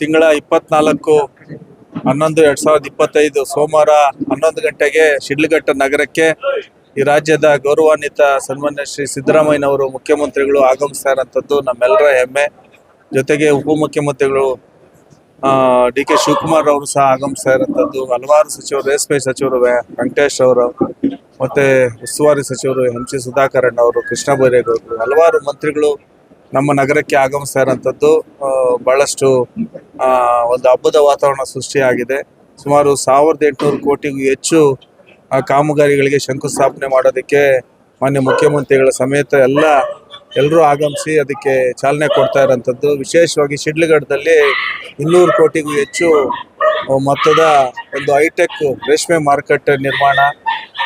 ತಿಂಗಳ ಇಪ್ಪತ್ನಾಲ್ಕು ಹನ್ನೊಂದು ಎರಡ್ ಸಾವಿರದ ಇಪ್ಪತ್ತೈದು ಸೋಮವಾರ ಹನ್ನೊಂದು ಗಂಟೆಗೆ ಶಿಡ್ಲಘಟ್ಟ ನಗರಕ್ಕೆ ಈ ರಾಜ್ಯದ ಗೌರವಾನ್ವಿತ ಸನ್ಮಾನ್ಯ ಶ್ರೀ ಸಿದ್ದರಾಮಯ್ಯನವರು ಮುಖ್ಯಮಂತ್ರಿಗಳು ಆಗಮಿಸ್ತಾ ಇರೋಂಥದ್ದು ನಮ್ಮೆಲ್ಲರ ಹೆಮ್ಮೆ. ಜೊತೆಗೆ ಉಪಮುಖ್ಯಮಂತ್ರಿಗಳು ಡಿ ಕೆ ಶಿವಕುಮಾರ್ ಅವರು ಸಹ ಆಗಮಿಸ್ತಾ ಇರೋಂಥದ್ದು ಹಲವಾರು ಸಚಿವರು, ರೇಷ್ಮೆ ಸಚಿವರು ವೆಂಕಟೇಶ್ ಅವರು, ಮತ್ತೆ ಉಸ್ತುವಾರಿ ಸಚಿವರು ಎಂ ಸಿ ಸುಧಾಕರಣ್ಣ ಅವರು, ಕೃಷ್ಣ ಬೈರೇಗೌಡರು, ಹಲವಾರು ಮಂತ್ರಿಗಳು ನಮ್ಮ ನಗರಕ್ಕೆ ಆಗಮಿಸ್ತಾ ಇರೋಂಥದ್ದು ಬಹಳಷ್ಟು ಒಂದು ಹಬ್ಬದ ವಾತಾವರಣ ಸೃಷ್ಟಿಯಾಗಿದೆ. ಸುಮಾರು ಸಾವಿರದ ಎಂಟುನೂರು ಕೋಟಿಗೂ ಹೆಚ್ಚು ಕಾಮಗಾರಿಗಳಿಗೆ ಶಂಕುಸ್ಥಾಪನೆ ಮಾಡೋದಕ್ಕೆ ಮಾನ್ಯ ಮುಖ್ಯಮಂತ್ರಿಗಳ ಸಮೇತ ಎಲ್ಲ ಎಲ್ಲರೂ ಆಗಮಿಸಿ ಅದಕ್ಕೆ ಚಾಲನೆ ಕೊಡ್ತಾ ಇರೋಂಥದ್ದು. ವಿಶೇಷವಾಗಿ ಶಿಡ್ಲಘಟ್ಟದಲ್ಲಿ ಇನ್ನೂರು ಕೋಟಿಗೂ ಹೆಚ್ಚು ಮೊತ್ತದ ಒಂದು ಹೈಟೆಕ್ ರೇಷ್ಮೆ ಮಾರುಕಟ್ಟೆ ನಿರ್ಮಾಣ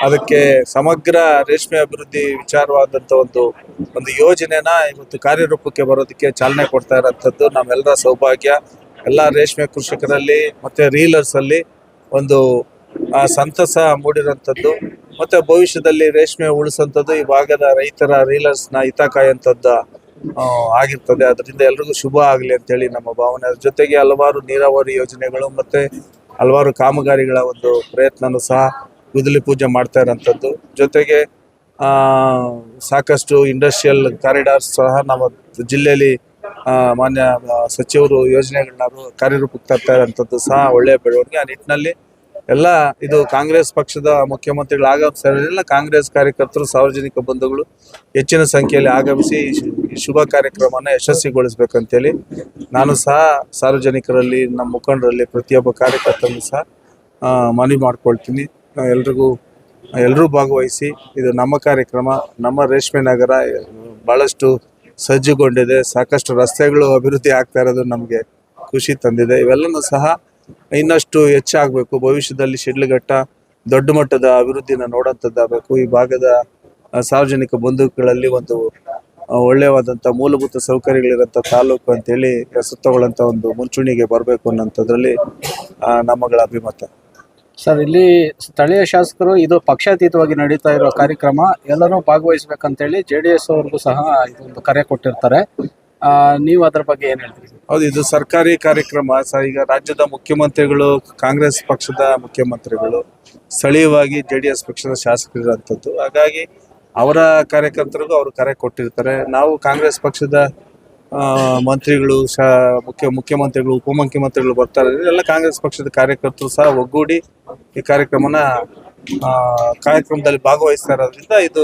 ಅದಕ್ಕೆ ಸಮಗ್ರ ರೇಷ್ಮೆ ಅಭಿವೃದ್ಧಿ ವಿಚಾರವಾದಂಥ ಒಂದು ಒಂದು ಯೋಜನೆನ ಇವತ್ತು ಕಾರ್ಯರೂಪಕ್ಕೆ ಬರೋದಕ್ಕೆ ಚಾಲನೆ ಕೊಡ್ತಾ ಇರೋಂಥದ್ದು ನಮ್ಮೆಲ್ಲರ ಸೌಭಾಗ್ಯ. ಎಲ್ಲ ರೇಷ್ಮೆ ಕೃಷಿಕರಲ್ಲಿ ಮತ್ತೆ ರೀಲರ್ಸ್ ಅಲ್ಲಿ ಒಂದು ಸಂತಸ ಮೂಡಿರೋಂಥದ್ದು ಮತ್ತೆ ಭವಿಷ್ಯದಲ್ಲಿ ರೇಷ್ಮೆ ಉಳಿಸೋಂಥದ್ದು ಈ ಭಾಗದ ರೈತರ ರೀಲರ್ಸ್ನ ಹಿತ ಆಗಿರ್ತದೆ. ಅದರಿಂದ ಎಲ್ರಿಗೂ ಶುಭ ಆಗಲಿ ಅಂತೇಳಿ ನಮ್ಮ ಭಾವನೆ. ಅದ್ರ ಜೊತೆಗೆ ಹಲವಾರು ನೀರಾವರಿ ಯೋಜನೆಗಳು ಮತ್ತೆ ಹಲವಾರು ಕಾಮಗಾರಿಗಳ ಒಂದು ಪ್ರಯತ್ನನೂ ಸಹ ಗುದ್ದಲಿ ಪೂಜೆ ಮಾಡ್ತಾ ಇರೋಂಥದ್ದು. ಜೊತೆಗೆ ಸಾಕಷ್ಟು ಇಂಡಸ್ಟ್ರಿಯಲ್ ಕಾರಿಡಾರ್ಸ್ ಸಹ ನಮ್ಮ ಜಿಲ್ಲೆಯಲ್ಲಿ ಮಾನ್ಯ ಸಚಿವರು ಯೋಜನೆಗಳನ್ನ ಕಾರ್ಯರೂಪಕ್ಕೆ ತರ್ತಾ ಇರೋಂಥದ್ದು ಸಹ ಒಳ್ಳೆಯ ಬೆಳವಣಿಗೆ. ಆ ನಿಟ್ಟಿನಲ್ಲಿ ಎಲ್ಲ ಇದು ಕಾಂಗ್ರೆಸ್ ಪಕ್ಷದ ಮುಖ್ಯಮಂತ್ರಿಗಳು ಆಗಮಿಸಿರೋದ್ರಿಂದ ಕಾಂಗ್ರೆಸ್ ಕಾರ್ಯಕರ್ತರು, ಸಾರ್ವಜನಿಕ ಬಂಧುಗಳು ಹೆಚ್ಚಿನ ಸಂಖ್ಯೆಯಲ್ಲಿ ಆಗಮಿಸಿ ಈ ಶುಭ ಕಾರ್ಯಕ್ರಮನ ಯಶಸ್ವಿಗೊಳಿಸ್ಬೇಕಂತೇಳಿ ನಾನು ಸಹ ಸಾರ್ವಜನಿಕರಲ್ಲಿ, ನಮ್ಮ ಮುಖಂಡರಲ್ಲಿ ಪ್ರತಿಯೊಬ್ಬ ಕಾರ್ಯಕರ್ತರನ್ನು ಸಹ ಮನವಿ ಮಾಡ್ಕೊಳ್ತೀನಿ. ಎಲ್ರಿಗೂ ಎಲ್ಲರೂ ಭಾಗವಹಿಸಿ ಇದು ನಮ್ಮ ಕಾರ್ಯಕ್ರಮ, ನಮ್ಮ ರೇಷ್ಮೆ ನಗರ ಬಹಳಷ್ಟು ಸಜ್ಜುಗೊಂಡಿದೆ. ಸಾಕಷ್ಟು ರಸ್ತೆಗಳು ಅಭಿವೃದ್ಧಿ ಆಗ್ತಾ ಇರೋದು ನಮಗೆ ಖುಷಿ ತಂದಿದೆ. ಇವೆಲ್ಲನೂ ಸಹ ಇನ್ನಷ್ಟು ಹೆಚ್ಚಾಗಬೇಕು. ಭವಿಷ್ಯದಲ್ಲಿ ಶಿಡ್ಲಘಟ್ಟ ದೊಡ್ಡ ಮಟ್ಟದ ಅಭಿವೃದ್ಧಿನ ನೋಡೋಂಥದ್ದಾಗಬೇಕು. ಈ ಭಾಗದ ಸಾರ್ವಜನಿಕ ಬಂಧುಗಳಲ್ಲಿ ಒಂದು ಒಳ್ಳೆಯವಾದಂಥ ಮೂಲಭೂತ ಸೌಕರ್ಯಗಳಿರೋಂಥ ತಾಲೂಕು ಅಂತೇಳಿ ಹೆಸರು ಒಂದು ಮುಂಚೂಣಿಗೆ ಬರಬೇಕು ಅನ್ನೋಂಥದ್ರಲ್ಲಿ ನಮ್ಮಗಳ ಅಭಿಮತ. ಸರ್, ಇಲ್ಲಿ ಸ್ಥಳೀಯ ಶಾಸಕರು ಇದು ಪಕ್ಷಾತೀತವಾಗಿ ನಡೀತಾ ಇರೋ ಕಾರ್ಯಕ್ರಮ ಎಲ್ಲರೂ ಭಾಗವಹಿಸ್ಬೇಕಂತೇಳಿ ಜೆ ಡಿ ಎಸ್ ಅವ್ರಿಗೂ ಸಹ ಇದೊಂದು ಕರೆ ಕೊಟ್ಟಿರ್ತಾರೆ. ನೀವು ಅದ್ರ ಬಗ್ಗೆ ಏನು ಹೇಳ್ತೀರಿ? ಹೌದು, ಇದು ಸರ್ಕಾರಿ ಕಾರ್ಯಕ್ರಮ. ಸರ್ ಈಗ ರಾಜ್ಯದ ಮುಖ್ಯಮಂತ್ರಿಗಳು, ಕಾಂಗ್ರೆಸ್ ಪಕ್ಷದ ಮುಖ್ಯಮಂತ್ರಿಗಳು ಸ್ಥಳೀಯವಾಗಿ ಜೆ ಡಿ ಎಸ್ ಪಕ್ಷದ ಶಾಸಕರಿರುವಂಥದ್ದು. ಹಾಗಾಗಿ ಅವರ ಕಾರ್ಯಕರ್ತರಿಗೂ ಅವರು ಕರೆ ಕೊಟ್ಟಿರ್ತಾರೆ. ನಾವು ಕಾಂಗ್ರೆಸ್ ಪಕ್ಷದ ಮಂತ್ರಿಗಳು ಸಹ ಮುಖ್ಯ ಮುಖ್ಯಮಂತ್ರಿಗಳು ಉಪಮುಖ್ಯಮಂತ್ರಿಗಳು ಬರ್ತಾರೆ. ಎಲ್ಲ ಕಾಂಗ್ರೆಸ್ ಪಕ್ಷದ ಕಾರ್ಯಕರ್ತರು ಸಹ ಒಗ್ಗೂಡಿ ಈ ಕಾರ್ಯಕ್ರಮನ ಆ, ಕಾರ್ಯಕ್ರಮದಲ್ಲಿ ಭಾಗವಹಿಸ್ತಾ ಇರೋದ್ರಿಂದ ಇದು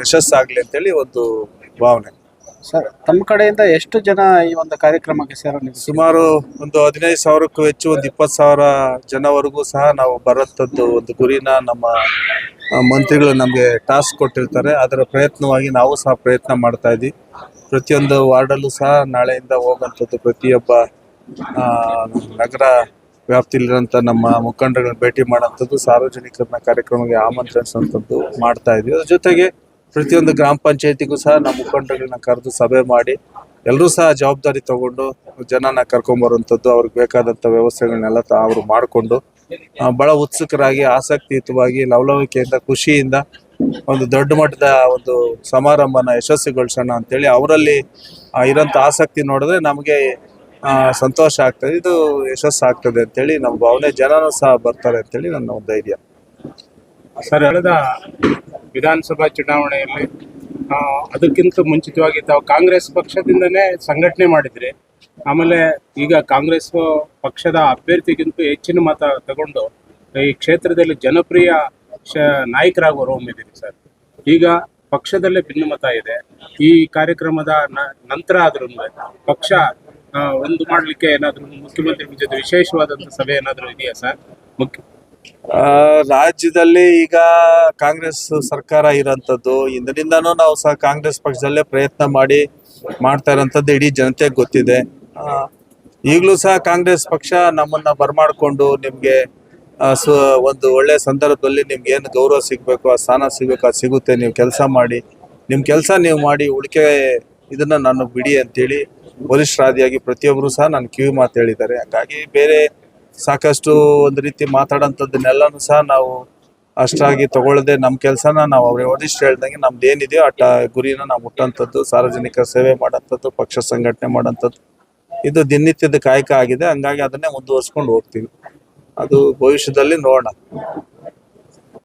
ಯಶಸ್ಸಾಗಲಿ ಅಂತೇಳಿ ಒಂದು ಭಾವನೆ. ಸರ್ ತಮ್ಮ ಕಡೆಯಿಂದ ಎಷ್ಟು ಜನ ಈ ಒಂದು ಕಾರ್ಯಕ್ರಮಕ್ಕೆ ಸೇರ ಸುಮಾರು ಒಂದು ಹದಿನೈದು ಸಾವಿರಕ್ಕೂ ಹೆಚ್ಚು ಒಂದು ಇಪ್ಪತ್ತು ಸಾವಿರ ಜನವರೆಗೂ ಸಹ ನಾವು ಬರೋಂಥದ್ದು ಒಂದು ಗುರಿನ ನಮ್ಮ ಮಂತ್ರಿಗಳು ನಮಗೆ ಟಾಸ್ಕ್ ಕೊಟ್ಟಿರ್ತಾರೆ. ಅದರ ಪ್ರಯತ್ನವಾಗಿ ನಾವು ಸಹ ಪ್ರಯತ್ನ ಮಾಡ್ತಾ ಇದ್ವಿ ಪ್ರತಿಯೊಂದು ವಾರ್ಡಲ್ಲೂ ಸಹ ನಾಳೆಯಿಂದ ಹೋಗುವಂಥದ್ದು ಪ್ರತಿಯೊಬ್ಬ ನಗರ ವ್ಯಾಪ್ತಿಲಿರೋಂಥ ನಮ್ಮ ಮುಖಂಡರನ್ನ ಭೇಟಿ ಮಾಡೋಂಥದ್ದು ಸಾರ್ವಜನಿಕರನ್ನ ಕಾರ್ಯಕ್ರಮಕ್ಕೆ ಆಮಂತ್ರಿಸುವಂಥದ್ದು ಮಾಡ್ತಾ ಇದ್ವಿ. ಅದ್ರ ಜೊತೆಗೆ ಪ್ರತಿಯೊಂದು ಗ್ರಾಮ ಪಂಚಾಯತಿಗೂ ಸಹ ನಮ್ಮ ಮುಖಂಡಗಳನ್ನ ಕರೆದು ಸಭೆ ಮಾಡಿ, ಎಲ್ಲರೂ ಸಹ ಜವಾಬ್ದಾರಿ ತಗೊಂಡು ಜನನ ಕರ್ಕೊಂಬರುವಂಥದ್ದು ಅವ್ರಿಗೆ ಬೇಕಾದಂಥ ವ್ಯವಸ್ಥೆಗಳನ್ನೆಲ್ಲ ಅವರು ಮಾಡಿಕೊಂಡು ಬಹಳ ಉತ್ಸುಕರಾಗಿ, ಆಸಕ್ತಿಯುತವಾಗಿ, ಲವಲವಿಕೆಯಿಂದ, ಖುಷಿಯಿಂದ ಒಂದು ದೊಡ್ಡ ಮಟ್ಟದ ಒಂದು ಸಮಾರಂಭನ ಯಶಸ್ವಿಗೊಳಿಸೋಣ ಅಂತೇಳಿ ಅವರಲ್ಲಿ ಇರೋಂಥ ಆಸಕ್ತಿ ನೋಡಿದ್ರೆ ನಮಗೆ ಸಂತೋಷ ಆಗ್ತದೆ. ಇದು ಯಶಸ್ಸು ಆಗ್ತದೆ ಅಂತೇಳಿ ನಮ್ಮ ಭಾವನೆ. ಜನನೂ ಸಹ ಬರ್ತಾರೆ ಅಂತೇಳಿ ನನ್ನ ಒಂದು ಧೈರ್ಯ ಸರ್ ಹೇಳಿದ ವಿಧಾನಸಭಾ ಚುನಾವಣೆಯಲ್ಲಿ ಅದಕ್ಕಿಂತ ಮುಂಚಿತವಾಗಿ ತಾವು ಕಾಂಗ್ರೆಸ್ ಪಕ್ಷದಿಂದನೇ ಸಂಘಟನೆ ಮಾಡಿದ್ರಿ. ಆಮೇಲೆ ಈಗ ಕಾಂಗ್ರೆಸ್ ಪಕ್ಷದ ಅಭ್ಯರ್ಥಿಗಿಂತ ಹೆಚ್ಚಿನ ಮತ ತಗೊಂಡು, ಈ ಕ್ಷೇತ್ರದಲ್ಲಿ ಜನಪ್ರಿಯ ಶ ನಾಯಕರಾಗಿ ಇದ್ದೀರಿ ಸರ್. ಈಗ ಪಕ್ಷದಲ್ಲೇ ಭಿನ್ನಮತ ಇದೆ. ಈ ಕಾರ್ಯಕ್ರಮದ ನಂತರ ಆದ್ರೂ ಪಕ್ಷ ಒಂದು ಮಾಡಲಿಕ್ಕೆ ಏನಾದರೂ ಮುಖ್ಯಮಂತ್ರಿ ಜೊತೆ ವಿಶೇಷವಾದಂಥ ಸಭೆ ಏನಾದರೂ ಇದೆಯಾ ಸರ್? ಮುಖ್ಯ ರಾಜ್ಯದಲ್ಲಿ ಈಗ ಕಾಂಗ್ರೆಸ್ ಸರ್ಕಾರ ಇರೋಂಥದ್ದು ಇದರಿಂದನೂ ನಾವು ಸಹ ಕಾಂಗ್ರೆಸ್ ಪಕ್ಷದಲ್ಲೇ ಪ್ರಯತ್ನ ಮಾಡಿ ಮಾಡ್ತಾ ಇರೋಂಥದ್ದು ಇಡೀ ಜನತೆಗೆ ಗೊತ್ತಿದೆ. ಈಗಲೂ ಸಹ ಕಾಂಗ್ರೆಸ್ ಪಕ್ಷ ನಮ್ಮನ್ನ ಬರಮಾಡ್ಕೊಂಡು ನಿಮಗೆ ಸು, ಒಂದು ಒಳ್ಳೆ ಸಂದರ್ಭದಲ್ಲಿ ನಿಮ್ಗೆ ಏನು ಗೌರವ ಸಿಗಬೇಕು, ಆ ಸ್ಥಾನ ಸಿಗಬೇಕು, ಅದು ಸಿಗುತ್ತೆ, ನೀವು ಕೆಲಸ ಮಾಡಿ. ನಿಮ್ಮ ಕೆಲಸ ನೀವು ಮಾಡಿ, ಉಳಿಕೆ ಇದನ್ನ ನಾನು ಬಿಡಿ ಅಂತೇಳಿ ವರಿಷ್ಠರಾದಿಯಾಗಿ ಪ್ರತಿಯೊಬ್ಬರು ಸಹ ನಾನು ಕಿವಿ ಮಾತು ಹೇಳಿದ್ದಾರೆ. ಹಾಗಾಗಿ ಬೇರೆ ಸಾಕಷ್ಟು ಒಂದು ರೀತಿ ಮಾತಾಡೋಂಥದ್ದನ್ನೆಲ್ಲನೂ ಸಹ ನಾವು ಅಷ್ಟಾಗಿ ತಗೊಳ್ಳದೆ ನಮ್ಮ ಕೆಲಸನ ನಾವು ಅವ್ರಿಗೆ ವರಿಷ್ಠ ಹೇಳ್ದಂಗೆ ನಮ್ದು ಏನಿದೆಯೋ ಅಟ್ಟ ಗುರಿನ ನಾವು ಮುಟ್ಟಂಥದ್ದು ಸಾರ್ವಜನಿಕ ಸೇವೆ ಮಾಡೋಂಥದ್ದು ಪಕ್ಷ ಸಂಘಟನೆ ಮಾಡೋಂಥದ್ದು ಇದು ದಿನನಿತ್ಯದ ಕಾಯಕ ಆಗಿದೆ. ಹಂಗಾಗಿ ಅದನ್ನೇ ಮುಂದುವರ್ಸ್ಕೊಂಡು ಹೋಗ್ತೀವಿ. ಅದು ಭವಿಷ್ಯದಲ್ಲಿ ನೋಡೋಣ.